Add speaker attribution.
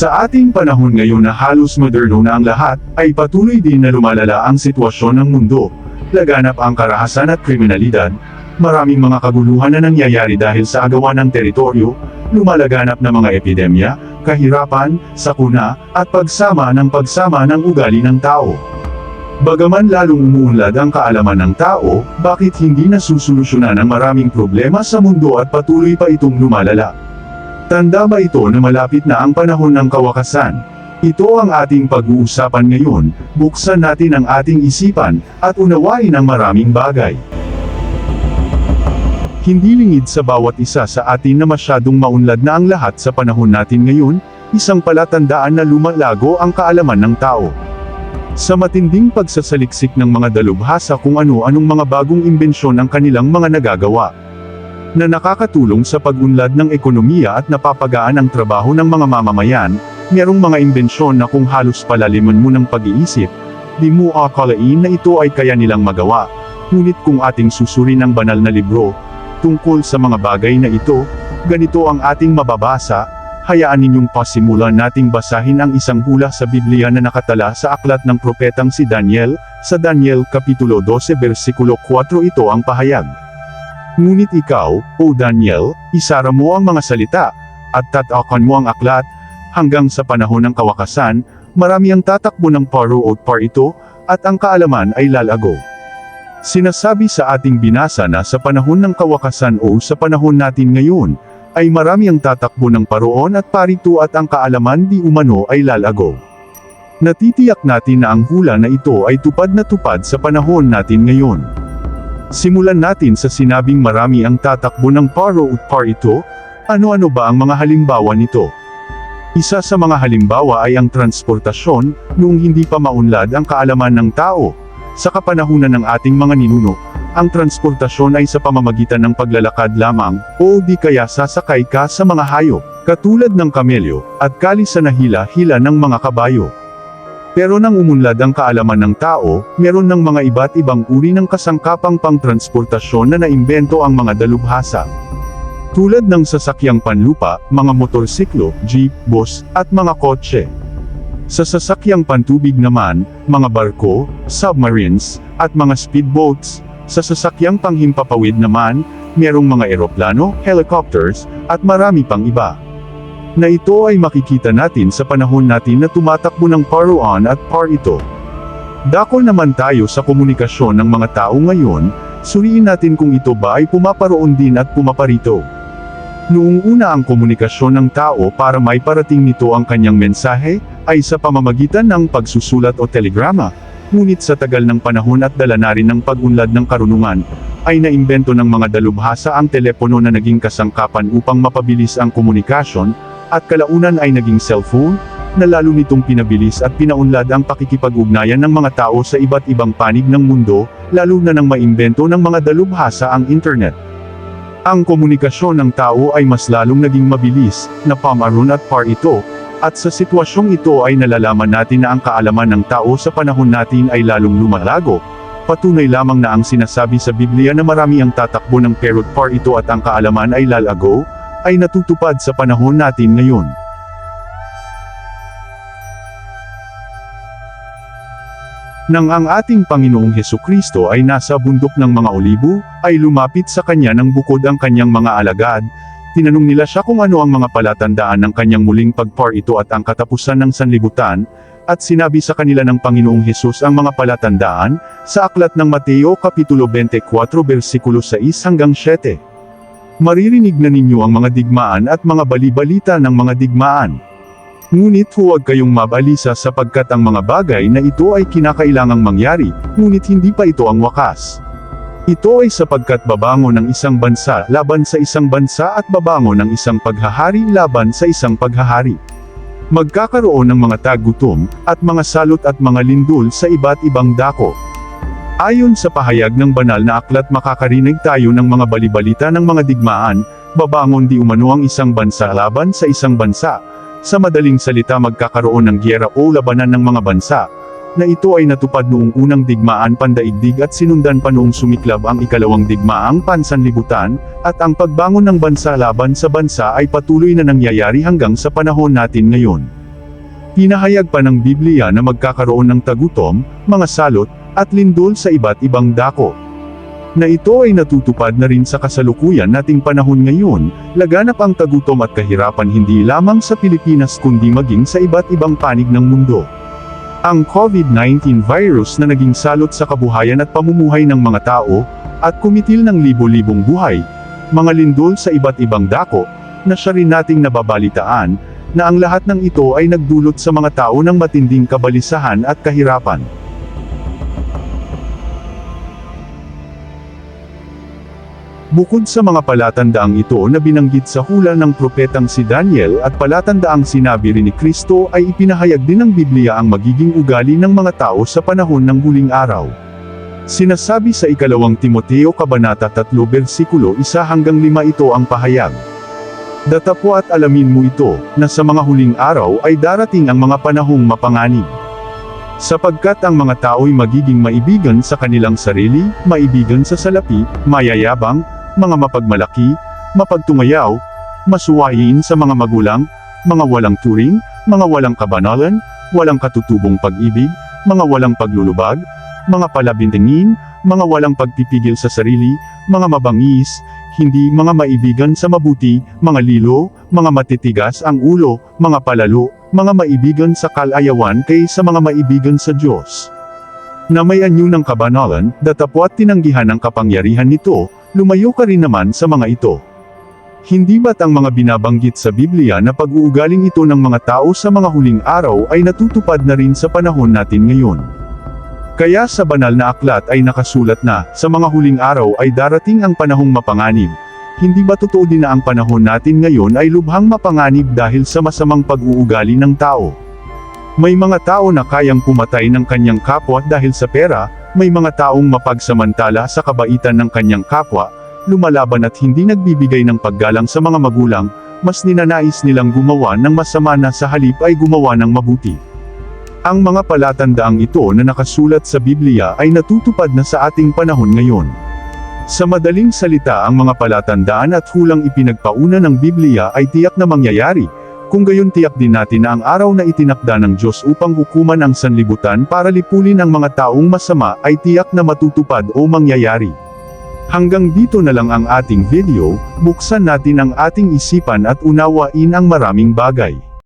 Speaker 1: Sa ating panahon ngayon na halos moderno na ang lahat, ay patuloy din na lumalala ang sitwasyon ng mundo. Laganap ang karahasan at kriminalidad, maraming mga kaguluhan na nangyayari dahil sa agawan ng teritoryo, lumalaganap na mga epidemya, kahirapan, sakuna, at pagsama ng pagsama ng ugali ng tao. Bagaman lalong umuunlad ang kaalaman ng tao, bakit hindi nasusolusyonan ang maraming problema sa mundo at patuloy pa itong lumalala? Tanda ba ito na malapit na ang panahon ng kawakasan? Ito ang ating pag-uusapan ngayon, buksan natin ang ating isipan, at unawain ang maraming bagay. Hindi lingid sa bawat isa sa atin na masyadong maunlad na ang lahat sa panahon natin ngayon, isang palatandaan na lumalago ang kaalaman ng tao. Sa matinding pagsasaliksik ng mga dalubhasa kung ano-anong mga bagong imbensyon ang kanilang mga nagagawa. Na nakakatulong sa pag-unlad ng ekonomiya at napapagaan ang trabaho ng mga mamamayan, merong mga imbensyon na kung halos palaliman mo ng pag-iisip, di mo akalain na ito ay kaya nilang magawa. Ngunit kung ating susurin ang banal na libro, tungkol sa mga bagay na ito, ganito ang ating mababasa, hayaan ninyong pasimulan nating basahin ang isang hula sa Biblia na nakatala sa aklat ng propetang si Daniel, sa Daniel Kapitulo 12 versikulo 4 ito ang pahayag. Ngunit ikaw, O Daniel, isara mo ang mga salita, at tatakan mo ang aklat, hanggang sa panahon ng kawakasan, marami ang tatakbo ng paro o par ito, at ang kaalaman ay lalago. Sinasabi sa ating binasa na sa panahon ng kawakasan o sa panahon natin ngayon, ay marami ang tatakbo ng paroon at parito at ang kaalaman di umano ay lalago. Natitiyak natin na ang hula na ito ay tupad na tupad sa panahon natin ngayon. Simulan natin sa sinabing marami ang tatakbo ng paro at parito, ano-ano ba ang mga halimbawa nito? Isa sa mga halimbawa ay ang transportasyon, noong hindi pa maunlad ang kaalaman ng tao, sa kapanahunan ng ating mga ninuno, ang transportasyon ay sa pamamagitan ng paglalakad lamang, o di kaya sasakay ka sa mga hayop, katulad ng kamelyo, at kali sa nahila-hila ng mga kabayo. Pero nang umunlad ang kaalaman ng tao, meron ng mga iba't ibang uri ng kasangkapang pangtransportasyon na naimbento ang mga dalubhasa. Tulad ng sasakyang panlupa, mga motorsiklo, jeep, bus, at mga kotse. Sa sasakyang pantubig naman, mga barko, submarines, at mga speedboats. Sa sasakyang panghimpapawid naman, merong mga eroplano, helicopters, at marami pang iba. Na ito ay makikita natin sa panahon natin na tumatakbo ng paruan at par ito. Dako naman tayo sa komunikasyon ng mga tao ngayon, suriin natin kung ito ba ay pumaparoon din at pumaparito. Noong una ang komunikasyon ng tao para may parating nito ang kanyang mensahe, ay sa pamamagitan ng pagsusulat o telegrama, ngunit sa tagal ng panahon at dala na rin ng pag-unlad ng karunungan, ay naimbento ng mga dalubhasa ang telepono na naging kasangkapan upang mapabilis ang komunikasyon, at kalaunan ay naging cellphone, na lalo nitong pinabilis at pinaunlad ang pakikipag-ugnayan ng mga tao sa iba't ibang panig ng mundo, lalo na nang maimbento ng mga dalubhasa ang internet. Ang komunikasyon ng tao ay mas lalong naging mabilis, na pamaroon at par ito, at sa sitwasyong ito ay nalalaman natin na ang kaalaman ng tao sa panahon natin ay lalong lumalago. Patunay lamang na ang sinasabi sa Biblia na marami ang tatakbo ng perot par ito at ang kaalaman ay lalago, ay natutupad sa panahon natin ngayon. Nang ang ating Panginoong Heso Kristo ay nasa bundok ng mga olibo, ay lumapit sa kanya ng bukod ang kanyang mga alagad, tinanong nila siya kung ano ang mga palatandaan ng kanyang muling pagpar ito at ang katapusan ng sanlibutan, at sinabi sa kanila ng Panginoong Hesus ang mga palatandaan, sa aklat ng Mateo Kapitulo 24 versikulo 6 hanggang 7. Maririnig na ninyo ang mga digmaan at mga balibalita ng mga digmaan. Ngunit huwag kayong mabalisa sapagkat ang mga bagay na ito ay kinakailangang mangyari, ngunit hindi pa ito ang wakas. Ito ay sapagkat babango ng isang bansa laban sa isang bansa at babango ng isang paghahari laban sa isang paghahari. Magkakaroon ng mga tagutom, at mga salot at mga lindol sa iba't ibang dako. Ayon sa pahayag ng banal na aklat makakarinig tayo ng mga balibalita ng mga digmaan, babangon di umano ang isang bansa laban sa isang bansa, sa madaling salita magkakaroon ng gyera o labanan ng mga bansa, na ito ay natupad noong unang digmaan pandaigdig at sinundan pa noong sumiklab ang ikalawang digmaang pansanlibutan, at ang pagbangon ng bansa laban sa bansa ay patuloy na nangyayari hanggang sa panahon natin ngayon. Pinahayag pa ng Biblia na magkakaroon ng tagutom, mga salot, at lindol sa iba't ibang dako. Na ito ay natutupad na rin sa kasalukuyan nating panahon ngayon, laganap ang tagutom at kahirapan hindi lamang sa Pilipinas kundi maging sa iba't ibang panig ng mundo. Ang COVID-19 virus na naging salot sa kabuhayan at pamumuhay ng mga tao, at kumitil ng libo-libong buhay, mga lindol sa iba't ibang dako, na siya rin nating nababalitaan, na ang lahat ng ito ay nagdulot sa mga tao ng matinding kabalisahan at kahirapan. Bukod sa mga palatandaang ito na binanggit sa hula ng propetang si Daniel at palatandaang sinabi rin ni Kristo ay ipinahayag din ng Biblia ang magiging ugali ng mga tao sa panahon ng huling araw. Sinasabi sa ikalawang Timoteo Kabanata 3 versikulo 1 hanggang 5 ito ang pahayag. Datapwa at alamin mo ito, na sa mga huling araw ay darating ang mga panahong mapanganib. Sapagkat ang mga tao'y magiging maibigan sa kanilang sarili, maibigan sa salapi, mayayabang, mga mapagmalaki, mapagtungayaw, masuwain sa mga magulang, mga walang turing, mga walang kabanalan, walang katutubong pag-ibig, mga walang paglulubag, mga palabintingin, mga walang pagpipigil sa sarili, mga mabangis, hindi mga maibigan sa mabuti, mga lilo, mga matitigas ang ulo, mga palalo, mga maibigan sa kalayawan kaysa mga maibigan sa Diyos. Na may anyo ng kabanalan, datapwat tinanggihan ang kapangyarihan nito, lumayo ka rin naman sa mga ito. Hindi ba't ang mga binabanggit sa Biblia na pag-uugaling ito ng mga tao sa mga huling araw ay natutupad na rin sa panahon natin ngayon? Kaya sa banal na aklat ay nakasulat na, sa mga huling araw ay darating ang panahong mapanganib. Hindi ba totoo din na ang panahon natin ngayon ay lubhang mapanganib dahil sa masamang pag-uugali ng tao? May mga tao na kayang pumatay ng kanyang kapwa dahil sa pera, may mga taong mapagsamantala sa kabaitan ng kanyang kapwa, lumalaban at hindi nagbibigay ng paggalang sa mga magulang, mas ninanais nilang gumawa ng masama na sa halip ay gumawa ng mabuti. Ang mga palatandaang ito na nakasulat sa Biblia ay natutupad na sa ating panahon ngayon. Sa madaling salita ang mga palatandaan at hulang ipinagpauna ng Biblia ay tiyak na mangyayari, kung gayon tiyak din natin na ang araw na itinakda ng Diyos upang hukuman ang sanlibutan para lipulin ang mga taong masama ay tiyak na matutupad o mangyayari. Hanggang dito na lang ang ating video, buksan natin ang ating isipan at unawain ang maraming bagay.